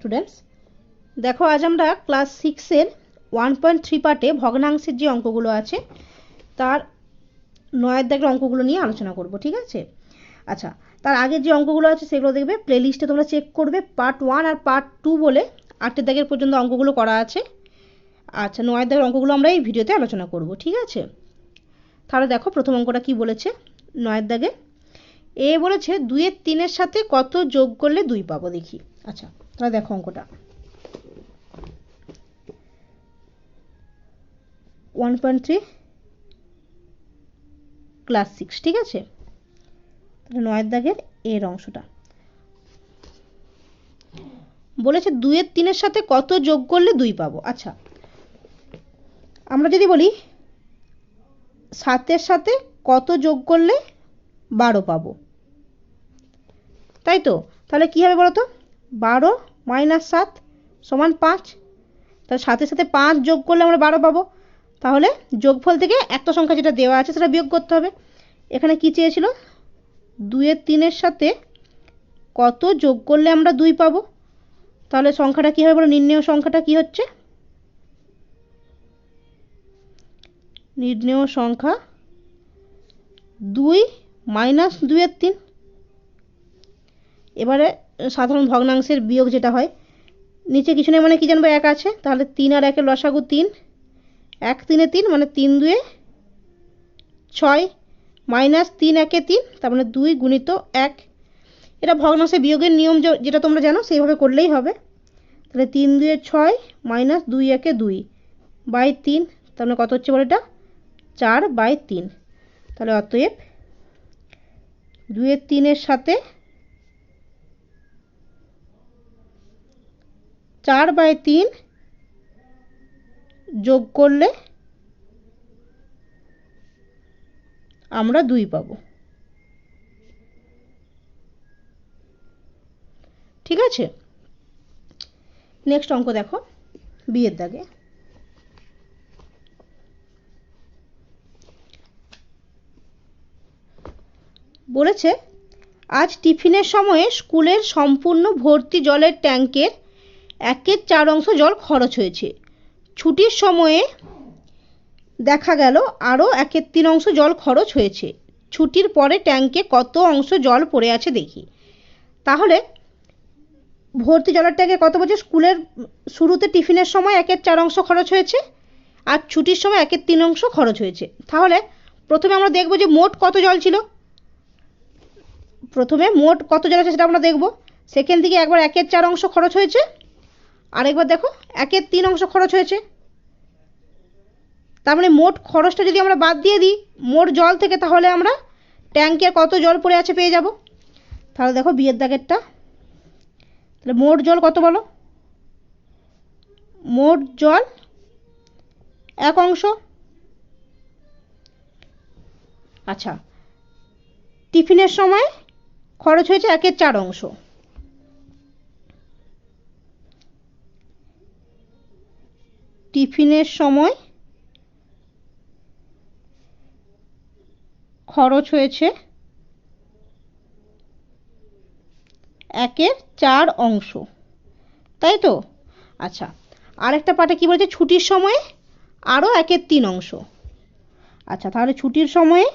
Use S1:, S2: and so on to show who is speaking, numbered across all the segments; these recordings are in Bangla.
S1: স্টুডেন্টস দেখো, আজ আমরা ক্লাস সিক্সের ওয়ান পয়েন্ট থ্রি পার্টে ভগ্নাংশের যে অঙ্কগুলো আছে, তার নয়ের দাগের অঙ্কগুলো নিয়ে আলোচনা করব, ঠিক আছে? আচ্ছা তার আগের যে অঙ্কগুলো আছে, সেগুলো দেখবে প্লেলিস্টে তোমরা চেক করবে পার্ট ওয়ান আর পার্ট টু বলে আটের দাগের পর্যন্ত অঙ্কগুলো করা আছে। আচ্ছা নয়ের দাগের অঙ্কগুলো আমরা এই ভিডিওতে আলোচনা করব, ঠিক আছে? তাহলে দেখো, প্রথম অঙ্কটা কি বলেছে? নয়ের দাগে। এ বলেছে, দুইয়ের তিনের সাথে কত যোগ করলে দুই পাবো, দেখি। আচ্ছা তাহলে দেখো অঙ্কটা। One point three class six ঠিক আছে? নয়ের দাগের এর অংশটা। বলেছে দুইয়ের তিনের সাথে কত যোগ করলে দুই পাবো? আচ্ছা আমরা যদি বলি সাতের সাথে কত যোগ করলে বারো পাবো? তাই তো? তাহলে কী হবে বলো তো বারো মাইনাস সাত সমান পাঁচ। তাহলে সাথে সাথে পাঁচ যোগ করলে আমরা বারো পাবো। তাহলে যোগফল থেকে একটা সংখ্যা যেটা দেওয়া আছে সেটা বিয়োগ করতে হবে। এখানে কি চেয়েছিল? দুইয়ের তিনের সাথে কত যোগ করলে আমরা দুই পাবো? তাহলে সংখ্যাটা কী হবে বলো? নির্ণেয় সংখ্যাটা কি হচ্ছে? নির্ণেয় সংখ্যা দুই মাইনাস দুইয়ের তিন। এবারে সাধারণ ভগ্নাংশের বিয়োগ যেটা হয়, নিচে কিছু নেই মানে কি জানব, এক আছে, তাহলে তিন আর একের লসাগু তিন, এক তিনে তিন মানে তিন দুয়ে ছয়, মাইনাস তিন একে তিন, তার মানে দুই গুণিত এক। এটা ভগ্নাংশে বিয়োগের নিয়ম যেটা তোমরা জানো, সেইভাবে করলেই হবে। তাহলে তিন দুয়ে ছয়, মাইনাস দুই একে দুই, বাই তিন, তার মানে কত হচ্ছে বলো এটা? চার বাই তিন। তাহলে অতএব দুয়ের তিনের সাথে চার বাই তিন যোগ করলে আমরা দুই পাব। ঠিক আছে? নেক্সট অঙ্ক দেখো, বিয়ের দাগে। বলেছে, আজ টিফিনের সময়ে স্কুলের সম্পূর্ণ ভর্তি জলের ট্যাঙ্কের একের চার অংশ জল খরচ হয়েছে। ছুটির সময়ে দেখা গেল আরও একের তিন অংশ জল খরচ হয়েছে। ছুটির পরে ট্যাঙ্কে কত অংশ জল পড়ে আছে দেখি। তাহলে ভর্তি জলের ট্যাঙ্কে কত বলছে স্কুলের শুরুতে টিফিনের সময় একের চার অংশ খরচ হয়েছে আর ছুটির সময় একের তিন অংশ খরচ হয়েছে। তাহলে প্রথমে আমরা দেখব যে মোট কত জল ছিল। প্রথমে মোট কত জল আছে সেটা আমরা দেখব। সেখান থেকে একবার একের চার অংশ খরচ হয়েছে। আরেকবার দেখো, একের তিন অংশ খরচ হয়েছে। তার মানে মোট খরচটা যদি আমরা বাদ দিয়ে দিই, মোট জল থেকে তাহলে আমরা ট্যাঙ্কে কত জল পড়ে আছে পেয়ে যাব? তাহলে দেখো বিয়ের দাগেরটা। তাহলে মোট জল কত বলো? মোট জল এক অংশ। আচ্ছা টিফিনের সময় খরচ হয়েছে একের চার অংশ। টিফিনের সময় খরচ হয়েছে একের চার অংশ। তাই তো? আচ্ছা আরেকটা পাটে কি বলেছে? ছুটির সময়ে আরও একের তিন অংশ। আচ্ছা তাহলে ছুটির সময়ে,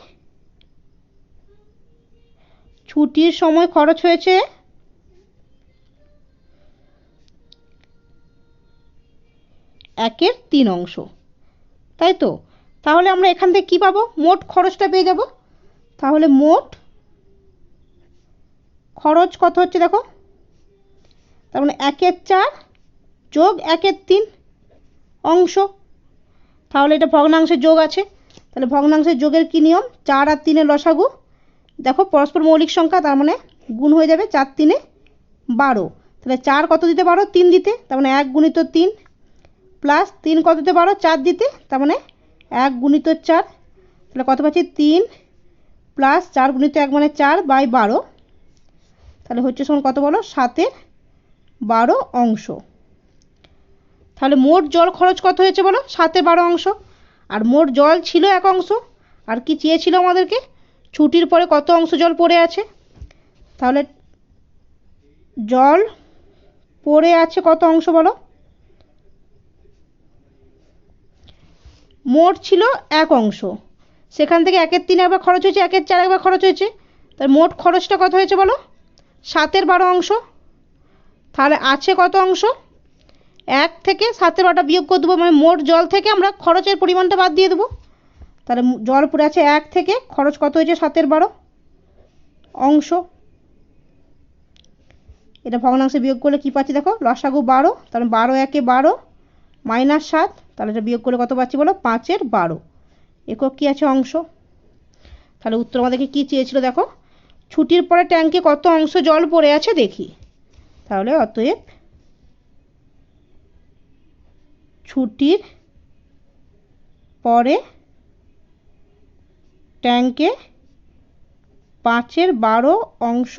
S1: ছুটির সময় খরচ হয়েছে একের তিন অংশ। তাই তো? তাহলে আমরা এখান থেকে কী পাবো? মোট খরচটা পেয়ে যাব? তাহলে মোট খরচ কত হচ্ছে দেখো? তার মানে একের চার যোগ একের তিন অংশ। তাহলে এটা ভগ্নাংশের যোগ আছে। তাহলে ভগ্নাংশের যোগের কী নিয়ম? চার আর তিনের লসাগু। দেখো, পরস্পর মৌলিক সংখ্যা, তার মানে গুণ হয়ে যাবে চার তিনে বারো। তাহলে চার কত দিতে পারো? তিন দিতে। তার মানে এক গুণিত তিন প্লাস তিন কত দিতে পারো? চার দিতে, তার মানে এক গুণিত চার। তাহলে কত পাচ্ছি? তিন প্লাস চার গুণিত এক মানে চার বাই বারো। তাহলে হচ্ছে সমান কত বলো? সাতের বারো অংশ। তাহলে মোট জল খরচ কত হয়েছে বলো? সাতের বারো অংশ। আর মোট জল ছিল এক অংশ। আর কি চেয়েছিল আমাদেরকে? ছুটির পরে কত অংশ জল পড়ে আছে? তাহলে জল পড়ে আছে কত অংশ বলো? মোট ছিল এক অংশ। সেখান থেকে একের তিন একবার খরচ হয়েছে, একের চার একবার খরচ হয়েছে। তার মোট খরচটা কত হয়েছে বলো? সাতের বারো অংশ। তাহলে আছে কত অংশ? এক থেকে সাতের বারোটা বিয়োগ করে দেবো মানে মোট জল থেকে আমরা খরচের পরিমাণটা বাদ দিয়ে দেবো। তাহলে জল পড়ে আছে এক থেকে, খরচ কত হয়েছে সাতের বারো? অংশ। এটা ভগ্নাংশে বিয়োগ করলে কী পাচ্ছি দেখো? লসাগু বারো, তাহলে বারো একে বারো, মাইনাস সাত। তাহলে এটা বিয়োগ করে কত পাচ্ছি বলো? পাঁচের বারো। একক কী আছে অংশ? তাহলে উত্তর আমাদেরকে কী চেয়েছিল দেখো? ছুটির পরে ট্যাঙ্কে কত অংশ জল পড়ে আছে দেখি। তাহলে অতএব ছুটির পরে ট্যাঙ্কে পাঁচের বারো অংশ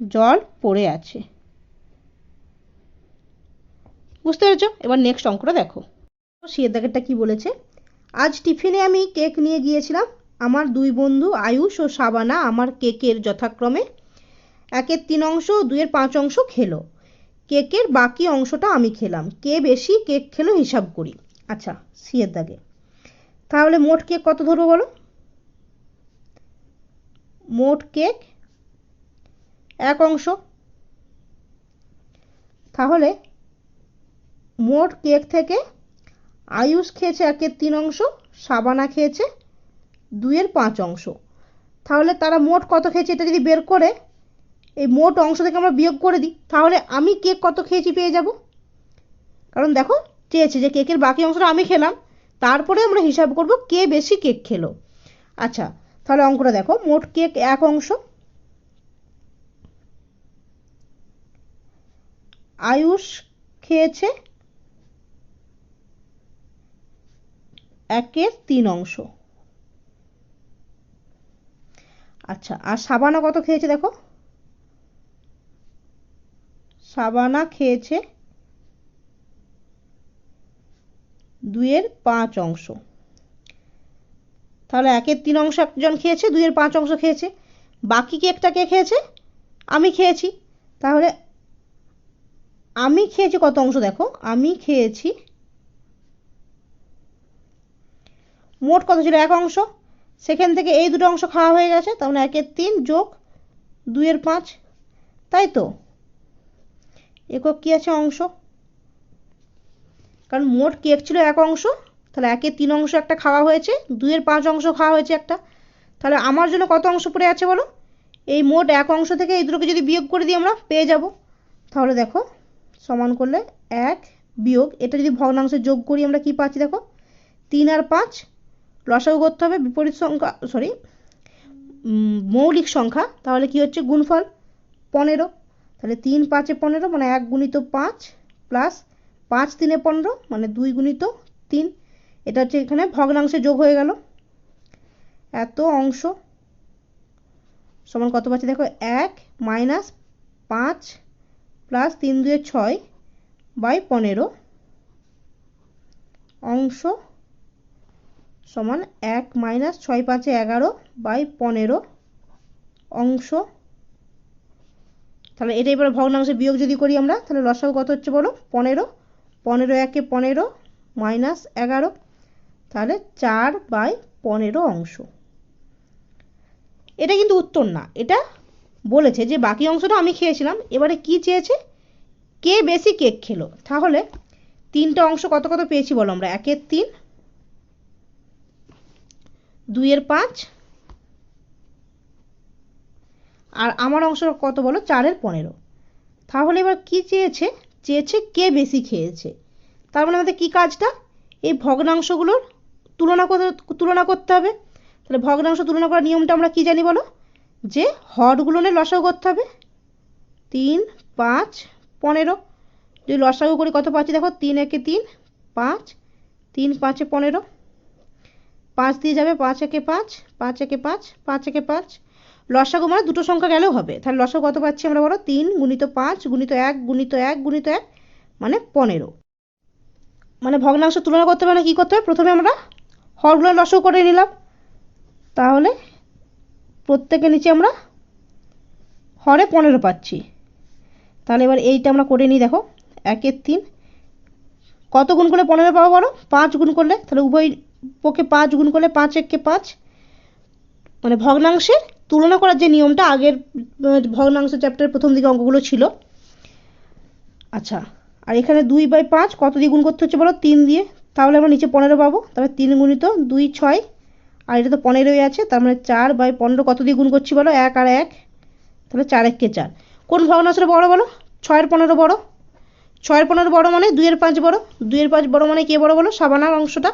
S1: জল পড়ে আছে। বুঝতে পেরেছ? এবার নেক্সট অঙ্কটা দেখো। সিয়ের কি বলেছে? আজ টিফিনে আমি কেক নিয়ে গিয়েছিলাম। আমার দুই বন্ধু আয়ুষ ও সাবানা আমার কেকের যথাক্রমে একের তিন অংশ, দুইয়ের পাঁচ অংশ খেলো। কেকের বাকি অংশটা আমি খেলাম। কে বেশি কেক খেলো হিসাব করি। আচ্ছা সিয়ের দাগে তাহলে মোট কেক কত ধরবো বলো? মোট কেক এক অংশ। তাহলে মোট কেক থেকে আয়ুষ খেয়েছে একের তিন অংশ, সাবানা খেয়েছে দুইয়ের পাঁচ অংশ। তাহলে তারা মোট কত খেয়েছে এটা যদি বের করে, এই মোট অংশ থেকে আমরা বিয়োগ করে দিই, তাহলে আমি কেক কত খেয়েছি পেয়ে যাব? কারণ দেখো, চেয়েছে যে কেকের বাকি অংশটা আমি খেলাম, তারপরে আমরা হিসাব করব কে বেশি কেক খেলো। আচ্ছা তাহলে অঙ্কটা দেখো, মোট কেক এক অংশ। আয়ুষ খেয়েছে একের তিন অংশ। আচ্ছা আর সাবানা কত খেয়েছে দেখো? সাবানা খেয়েছে দুইয়ের পাঁচ অংশ। তাহলে একের তিন অংশ একজন খেয়েছে, দুইয়ের পাঁচ অংশ খেয়েছে। বাকি কেকটা কে খেয়েছে? আমি খেয়েছি। তাহলে আমি খেয়েছি কত অংশ দেখো? আমি খেয়েছি মোট কত ছিল? এক অংশ। সেখান থেকে এই দুটো অংশ খাওয়া হয়ে গেছে, তার মানে একের তিন যোগ দুইয়ের পাঁচ। তাই তো? একক কী আছে অংশ? কারণ মোট কেক ছিল এক অংশ, তাহলে একের তিন অংশ একটা খাওয়া হয়েছে, দুইয়ের পাঁচ অংশ খাওয়া হয়েছে একটা। তাহলে আমার জন্য কত অংশ পড়ে আছে বলো? এই মোট এক অংশ থেকে এই দুটোকে যদি বিয়োগ করে দিই আমরা, পেয়ে যাব। তাহলে দেখো, সমান করলে এক বিয়োগ, এটা যদি ভগ্নাংশে যোগ করি আমরা কি পাচ্ছি দেখো? তিন আর পাঁচ লসাগু করতে হবে বিপরীত সংখ্যা সরি মৌলিক সংখ্যা, তাহলে কি হচ্ছে? গুণফল পনেরো। তাহলে তিন পাঁচে পনেরো মানে এক গুণিত পাঁচ প্লাস পাঁচ তিনে পনেরো মানে দুই গুণিত তিন। এটা হচ্ছে এখানে ভগ্নাংশে যোগ হয়ে গেল। এত অংশ। সমান কত পাচ্ছি? দেখো, এক মাইনাস পাঁচ প্লাস তিন দুয়ে ছয় বাই পনেরো। অংশ সমান এক মাইনাস ছয় পাঁচে এগারো বাই পনেরো অংশ। তাহলে এটা এবার ভগ্নাংশে বিয়োগ যদি করি আমরা, তাহলে লসাগু কত হচ্ছে বলো? পনেরো। পনেরো একে পনেরো মাইনাস এগারো, তাহলে চার বাই পনেরো অংশ। এটা কিন্তু উত্তর না। এটা বলেছে যে বাকি অংশটা আমি খেয়েছিলাম, এবারে কি চেয়েছে? কে বেশি কেক খেলো? তাহলে তিনটা অংশ কত কত পেয়েছি বলো আমরা? একের তিন দুইয়ের পাঁচ। আর আমার অংশ কত বলো? চারের পনেরো। তাহলে এবার কি চেয়েছে? চেয়েছে কে বেশি খেয়েছে? তার মানে আমাদের কী কাজটা? এই ভগ্নাংশগুলোর তুলনা করতে তুলনা করতে হবে। তাহলে ভগ্নাংশ তুলনা করার নিয়মটা আমরা কি জানি বলো? যে হরগুলো নিয়ে লসাগু করতে হবে। তিন, পাঁচ, পনেরো। যদি লসাগু করি কত পাচ্ছি দেখো? তিন একে তিন, পাঁচ। তিন, পাঁচে পনেরো। পাঁচ দিয়ে যাবে পাঁচ একে পাঁচ পাঁচ একে পাঁচ পাঁচ একে পাঁচ। লসাগু মানে দুটো সংখ্যা গেলেও হবে। তাহলে লসাগু কত পাচ্ছি আমরা বলো? তিন গুণিত পাঁচ গুণিত এক গুণিত এক গুণিত এক মানে পনেরো। মানে ভগ্নাংশ তুলনা করতে মানে কী করতে হবে? প্রথমে আমরা হরগুলো লসাগু করে নিলাম। তাহলে প্রত্যেকের নিচে আমরা হরে পনেরো পাচ্ছি। তাহলে এবার এইটা আমরা করে নিই, দেখো। একের তিন। কত গুণ করলে পনেরো পাবো বলো? পাঁচ গুণ করলে, তাহলে উভয় পক্ষে পাঁচ গুণ করলে পাঁচ এককে পাঁচ। মানে ভগ্নাংশের তুলনা করার যে নিয়মটা আগের ভগ্নাংশ চ্যাপ্টারের প্রথম দিকে অঙ্কগুলো ছিল। আচ্ছা আর এখানে দুই বাই পাঁচ কত দিয়ে গুণ করতে হচ্ছে বলো? তিন দিয়ে। তাহলে আমরা নিচে পনেরো পাবো। তাহলে তিন গুণিত দুই ছয়, আর এটা তো পনেরোই আছে, তার মানে চার বাই পনেরো কত দিয়ে গুণ করছি বলো? এক আর এক। তাহলে চার এককে চার। কোন ভগ্নাংশটা বড় বলো? ছয়ের পনেরো বড়। ছয়ের পনেরো বড় মানে দুইয়ের পাঁচ বড়। দুইয়ের পাঁচ বড় মানে কে বড় বলো? সাবানার অংশটা।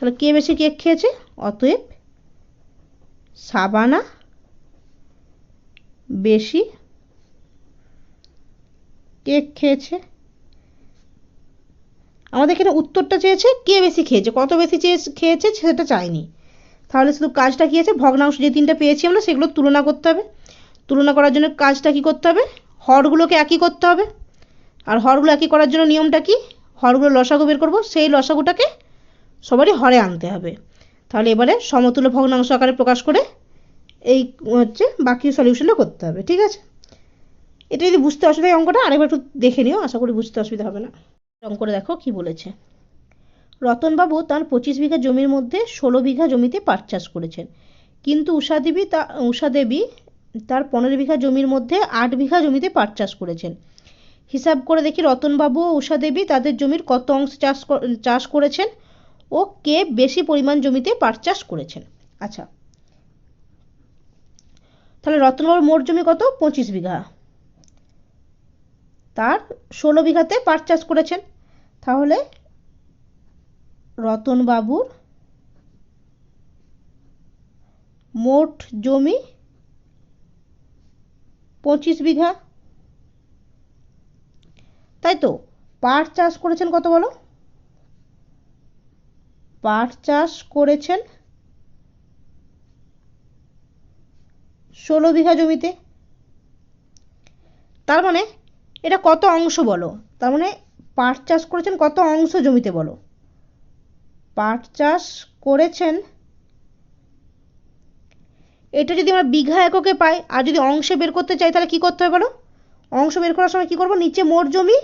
S1: তাহলে কে বেশি কেক খেয়েছে? অতএব সাবানা বেশি কেক খেয়েছে। আমাদের এখানে উত্তরটা চেয়েছে কে বেশি খেয়েছে, কত বেশি খেয়েছে সেটা চাইনি। তাহলে শুধু কাজটা কী আছে? ভগ্নাংশ যে তিনটা পেয়েছি আমরা সেগুলো তুলনা করতে হবে। তুলনা করার জন্য কাজটা কি করতে হবে? হরগুলোকে একই করতে হবে। আর হরগুলো একই করার জন্য নিয়মটা কি? হরগুলো লসাগু বের করব, সেই লসাগুটাকে সবারই হরে আনতে হবে। তাহলে এবারে সমতুল্য ভগ্নাংশ আকারে প্রকাশ করে এই হচ্ছে বাকি সলিউশনটা করতে হবে, ঠিক আছে? এটা যদি বুঝতে অসুবিধা অঙ্কটা, আরেকবার একটু দেখে নিও, আশা করি বুঝতে অসুবিধা হবে না। অঙ্ক করে দেখো কি বলেছে। রতনবাবু তার পঁচিশ বিঘা জমির মধ্যে ষোলো বিঘা জমিতে পাট চাষ করেছেন। কিন্তু উষা দেবী তা উষা দেবী তার পনেরো বিঘা জমির মধ্যে আট বিঘা জমিতে পাট চাষ করেছেন। হিসাব করে দেখি রতনবাবু ও উষা দেবী তাদের জমির কত অংশ চাষ চাষ করেছেন? ও কে বেশি পরিমাণ জমিতে পাট চাষ করেছেন? আচ্ছা। তাহলে রতনবাবুর মোট জমি কত? পঁচিশ বিঘা। তার ষোলো বিঘাতে পাট চাষ করেছেন। তাহলে রতনবাবুর মোট জমি পঁচিশ বিঘা। তাই তো, পাট চাষ করেছেন কত বলো? পাট চাষ করেছেন। ষোলো বিঘা জমিতে। তার মানে এটা কত অংশ বলো? তার মানে পাট চাষ করেছেন কত অংশ জমিতে বলো? পাট চাষ করেছেন, এটা যদি আমরা বিঘা এককে পাই, আর যদি অংশে বের করতে চাই, তাহলে কি করতে হবে বলো? অংশ বের করার সময় কি করব? নিচে মোট জমি,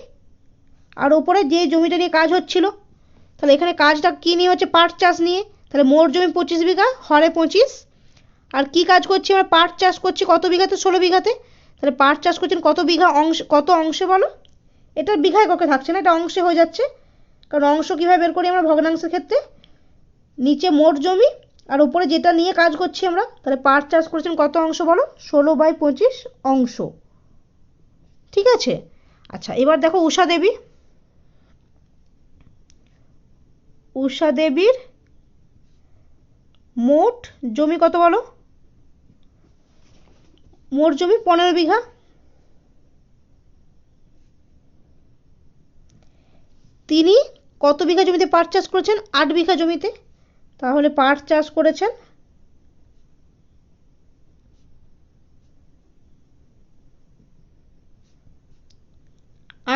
S1: আর ওপরে যে জমিটা নিয়ে কাজ হচ্ছিল তাহলে এখানে কাজটা কি নিয়ে হচ্ছে? পাট চাষ নিয়ে। তাহলে মোট জমি পঁচিশ বিঘা, হরে পঁচিশ। আর কি কাজ করছি আমরা? পাট চাষ করছি কত বিঘাতে? ষোলো বিঘাতে। তাহলে পাট চাষ করছেন কত বিঘা অংশ, কত অংশে বলো? এটা বিঘায় এককে থাকছে না? এটা অংশে হয়ে যাচ্ছে। কারণ অংশ কীভাবে বের করি আমরা ভগ্নাংশের ক্ষেত্রে? নিচে মোট জমি আর উপরে যেটা নিয়ে কাজ করছি আমরা, তাহলে পাট চাষ করেছেন কত অংশ বলো? ষোলো বাই পঁচিশ অংশ। ঠিক আছে? আচ্ছা এবার দেখো উষা দেবী। উষা দেবীর মোট জমি কত বলো? মোট জমি পনেরো বিঘা। তিনি কত বিঘা জমিতে পাট চাষ করেছেন? আট বিঘা জমিতে। তাহলে পাট চাষ করেছেন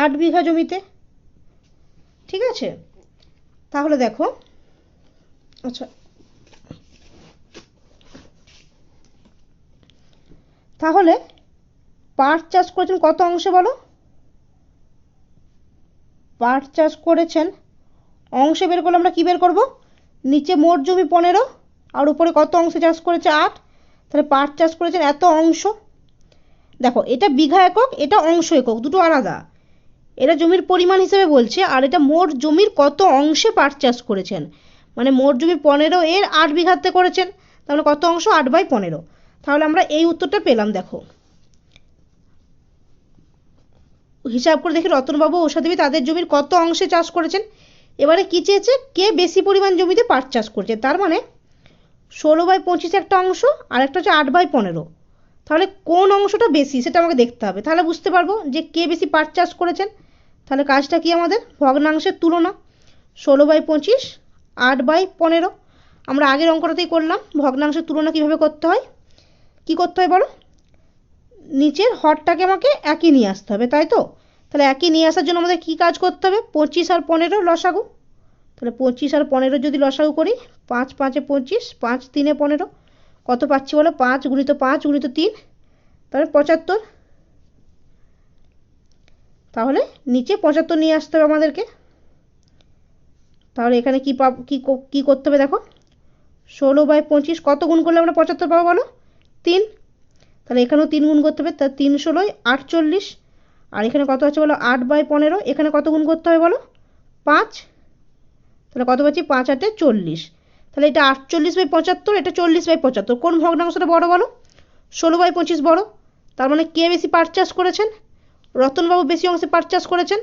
S1: আট বিঘা জমিতে। ঠিক আছে? তাহলে দেখো আচ্ছা তাহলে পাট চাষ করেছেন কত অংশে বলো? পাট চাষ করেছেন অংশে বের করলে আমরা কী বের করব? নিচে মোট জমি পনেরো, আর উপরে কত অংশে চাষ করেছে? আট। তাহলে পাট চাষ করেছেন এত অংশ। দেখো, এটা বিঘা একক, এটা অংশ একক, দুটো আলাদা। এটা জমির পরিমাণ হিসেবে বলছে, আর এটা মোট জমির কত অংশে পাট চাষ করেছেন? মানে মোট জমি পনেরো, এর আট বিঘাতে করেছেন। তাহলে কত অংশ? আট বাই পনেরো। তাহলে আমরা এই উত্তরটা পেলাম, দেখো। হিসাব করে দেখি রতনবাবু দেবী তাদের জমির কত অংশে চাষ করেছেন? এবারে কি চেয়েছে? কে বেশি পরিমাণ জমিতে পাট চাষ করছে? তার মানে ষোলো বাই পঁচিশ একটা অংশ, আর একটা হচ্ছে আট বাই পনেরো। তাহলে কোন অংশটা বেশি সেটা আমাকে দেখতে হবে। তাহলে বুঝতে পারব যে কে বেশি পাট চাষ করেছেন। তাহলে কাজটা কি আমাদের? ভগ্নাংশের তুলনা। ষোলো বাই পঁচিশ, আট বাই পনেরো। আমরা আগের অঙ্কটাতেই করলাম, ভগ্নাংশের তুলনা কীভাবে করতে হয়? কি করতে হয় বলো? নিচের হরটাকে আমাকে একই নিয়ে আসতে হবে, তাই তো? তাহলে একই নিয়ে আসার জন্য আমাদের কি কাজ করতে হবে? পঁচিশ আর পনেরো লসাগু। তাহলে পঁচিশ আর পনেরো যদি লসাগু করি, পাঁচ পাঁচে পঁচিশ, পাঁচ তিনে পনেরো। কত পাচ্ছি বলো? পাঁচ গুণিত পাঁচ গুণিত তিন, তাহলে পঁচাত্তর। তাহলে নিচে পঁচাত্তর নিয়ে আসতে হবে আমাদেরকে। তাহলে এখানে কি পাব, কী কী করতে হবে দেখো? ষোলো বাই পঁচিশ, কত গুণ করলে আমরা পঁচাত্তর পাবো বলো? তিন। তাহলে এখানেও তিন গুণ করতে হবে, তা তিন ষোলোই আটচল্লিশ। আর এখানে কত আছে বলো? আট বাই পনেরো, এখানে কত গুণ করতে হবে বলো? পাঁচ। তাহলে কত পাচ্ছি? পাঁচ আটে চল্লিশ। তাহলে এটা আটচল্লিশ বাই পঁচাত্তর, এটা চল্লিশ বাই পঁচাত্তর। কোন ভগ্নাংশটা বড় বলো? ষোলো বাই পঁচিশ বড়। তার মানে কে বেশি পারচাস করেছেন? রতনবাবু বেশি অংশে পারচাস করেছেন।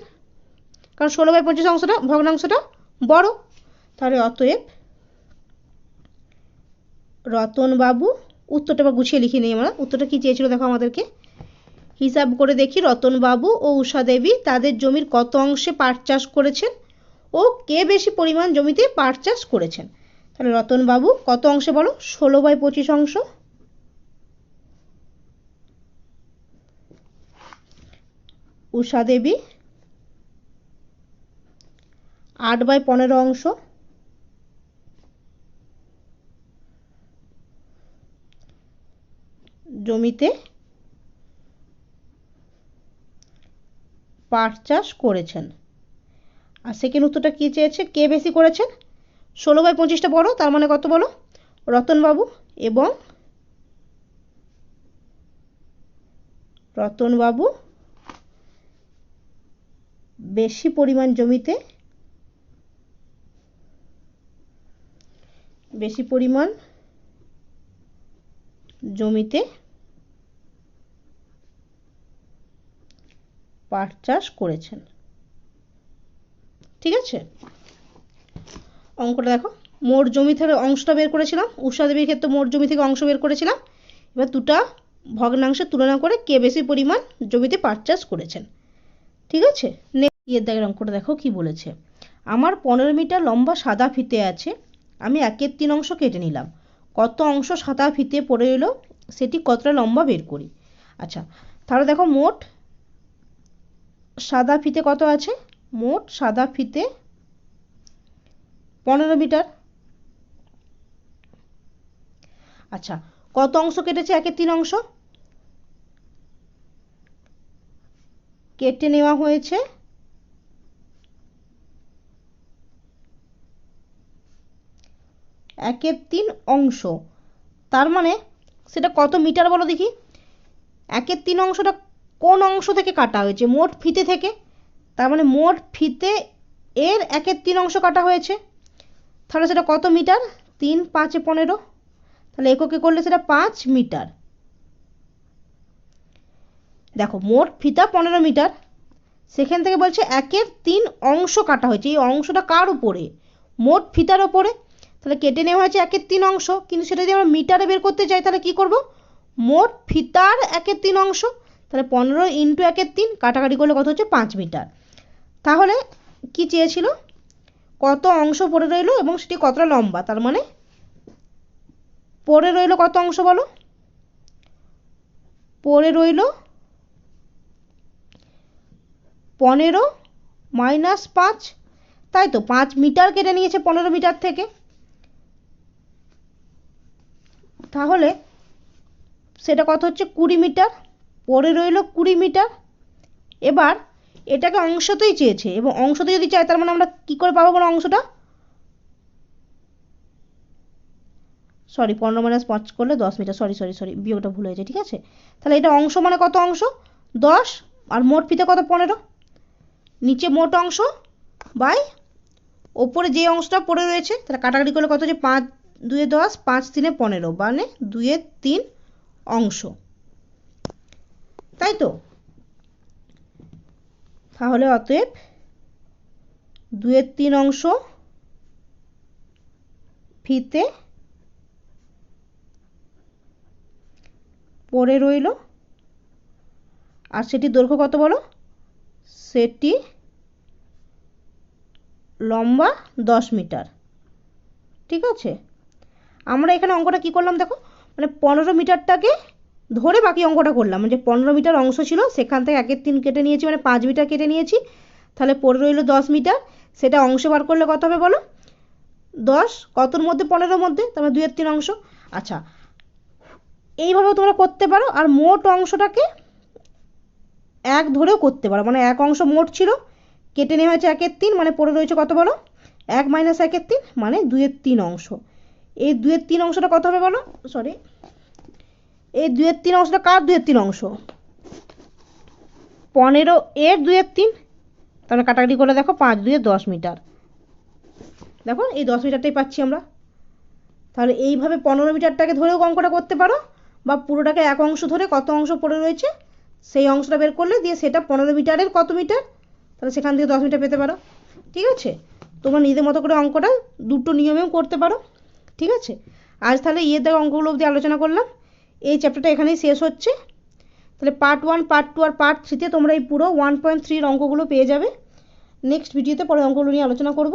S1: কারণ ষোলো বাই পঁচিশ অংশটা, ভগ্নাংশটা বড়। তাহলে অতএব রতনবাবু উত্তরটা বা গুছিয়ে লিখে নিই আমরা। উত্তরটা কী চেয়েছিল দেখো আমাদেরকে? হিসাব করে দেখি, রতনবাবু ও উষা দেবী তাদের জমির কত অংশে পাট চাষ করেছেন ও কে বেশি পরিমাণ জমিতে পাট চাষ করেছেন? তাহলে রতনবাবু, কত অংশে বলো? ষোলো বাই পঁচিশ অংশ। উষা দেবী, আট বাই পনেরো অংশ। জমিতে পাট চাষ করেছেন। আর সেকেন্ড উত্তরটা কী চেয়েছে কে বেশি করেছেন? ষোলো বাই পঁচিশটা বড়, তার মানে কত বলো? রতনবাবু এবং রতনবাবু বেশি পরিমাণ জমিতে বেশি পরিমাণ জমিতে পাট চাষ করেছেন। ঠিক আছে? অঙ্কটা দেখো। মোট জমি থেকে অংশটা বের করেছিলাম। উষা দেবীর ক্ষেত্রে মোট জমি থেকে অংশ বের করেছিলাম। এবার দুটা ভগ্নাংশের তুলনা করে কে বেশি পরিমাণ জমিতে পাট চাষ করেছেন। ঠিক আছে? ইয়ের দাগের অঙ্কটা দেখো কি বলেছে। আমার পনেরো মিটার লম্বা সাদা ফিতে আছে। আমি একের তিন অংশ কেটে নিলাম। কত অংশ সাদা ফিতে পড়ে এলো, সেটি কতটা লম্বা বের করি? আচ্ছা তাহলে দেখো মোট সাদা ফিতে কত আছে? মোট সাদা ফিতে পনেরো মিটার। আচ্ছা কত অংশ কেটেছে? একের তিন অংশ। কেটে নেওয়া হয়েছে। একের তিন অংশ। তার মানে সেটা কত মিটার বলো দেখি? একের তিন অংশটা কোন অংশ থেকে কাটা হয়েছে? মোট ফিতে থেকে। তার মানে মোট ফিতে এর একের তিন অংশ কাটা হয়েছে। তাহলে সেটা কত মিটার? তিন, পাঁচে পনেরো। তাহলে এককে করলে সেটা পাঁচ মিটার। দেখো, মোট ফিতা পনেরো মিটার। সেখান থেকে বলছে একের তিন অংশ কাটা হয়েছে। এই অংশটা কার উপরে? মোট ফিতার ওপরে তাহলে কেটে নেওয়া হয়েছে একের তিন অংশ। কিন্তু সেটা যদি আমরা মিটারে বের করতে চাই তাহলে কি করব? মোট ফিতার একের তিন অংশ। তাহলে পনেরো ইন্টু একের তিন, কাটাকাটি করলে কত হচ্ছে? পাঁচ মিটার। তাহলে কি চেয়েছিল? কত অংশ পড়ে রইল এবং সেটি কতটা লম্বা? তার মানে পড়ে রইল কত অংশ বলো? পড়ে রইল পনেরো মাইনাস পাঁচ, তাই তো পাঁচ মিটার কেটে নিয়েছে পনেরো মিটার থেকে। তাহলে সেটা কত হচ্ছে কুড়ি মিটার? পড়ে রইল কুড়ি মিটার। এবার এটাকে অংশতেই চেয়েছে এবং অংশতে যদি চাই তার মানে আমরা কি করে পাবো কোনো অংশটা? সরি পনেরো মাইনাস পাঁচ করলে দশ মিটার। সরি সরি সরি বিয়োগটা ভুল হয়েছে, ঠিক আছে? তাহলে এটা অংশ মানে কত অংশ? দশ, আর মোট ফিতে কত? পনেরো। নিচে মোট অংশ বাই ওপরে যে অংশটা পড়ে রয়েছে, তাহলে কাটাকাটি করলে কত হচ্ছে? পাঁচ, দুয়ে দশ, পাঁচ তিনে পনেরো মানে দুয়ে তিন অংশ। তাই তো? তাহলে অতএব দুয়ের তিন অংশ ফিতে পড়ে রইল। আর সেটি দৈর্ঘ্য কত বলো? সেটি লম্বা দশ মিটার। ঠিক আছে? আমরা এখানে অঙ্কটা কি করলাম দেখো? মানে পনেরো মিটারটাকে ধরে বাকি অঙ্কটা করলাম। যে পনেরো মিটার অংশ ছিল, সেখান থেকে একের তিন কেটে নিয়েছি মানে পাঁচ মিটার কেটে নিয়েছি। তাহলে পড়ে রইল দশ মিটার। সেটা অংশ বার করলে কত হবে বলো? দশ। কতর মধ্যে? পনেরোর মধ্যে, তার মানে দুইয়ের তিন অংশ। আচ্ছা এইভাবেও তোমরা করতে পারো। আর মোট অংশটাকে এক ধরেও করতে পারো। মানে এক অংশ মোট ছিল, কেটে নেওয়া হয়েছে একের তিন মানে পড়ে রয়েছে কত বলো? এক মাইনাস একের তিন মানে দুইয়ের তিন অংশ। এই দুইয়ের তিন অংশটা কত হবে বলো? সরি এই দুইয়ের তিন অংশটা কার দুইয়ের তিন অংশ? পনেরো এর দুইয়ের তিন? তাহলে কাটাকাটি করে দেখো পাঁচ দুইয়ে দশ মিটার। দেখো এই দশ মিটারটাই পাচ্ছি আমরা। তাহলে এইভাবে পনেরো মিটারটাকে ধরেও অঙ্কটা করতে পারো, বা পুরোটাকে এক অংশ ধরে কত অংশ পড়ে রয়েছে, সেই অংশটা বের করলে দিয়ে সেটা পনেরো মিটারের কত মিটার? তাহলে সেখান থেকে দশ মিটার পেতে পারো। ঠিক আছে? তোমরা নিজেদের মতো করে অঙ্কটা দুটো নিয়মেও করতে পারো। ঠিক আছে? আজ তাহলে ইয়েদের অঙ্কগুলো অবধি আলোচনা করলাম। এই চ্যাপ্টারটা এখানেই শেষ হচ্ছে। তাহলে পার্ট ওয়ান পার্ট টু আর পার্ট থ্রিতে তোমরা এই পুরো ওয়ান পয়েন্ট থ্রির অঙ্কগুলো পেয়ে যাবে। নেক্সট ভিডিওতে পরে অঙ্কগুলো নিয়ে আলোচনা করব।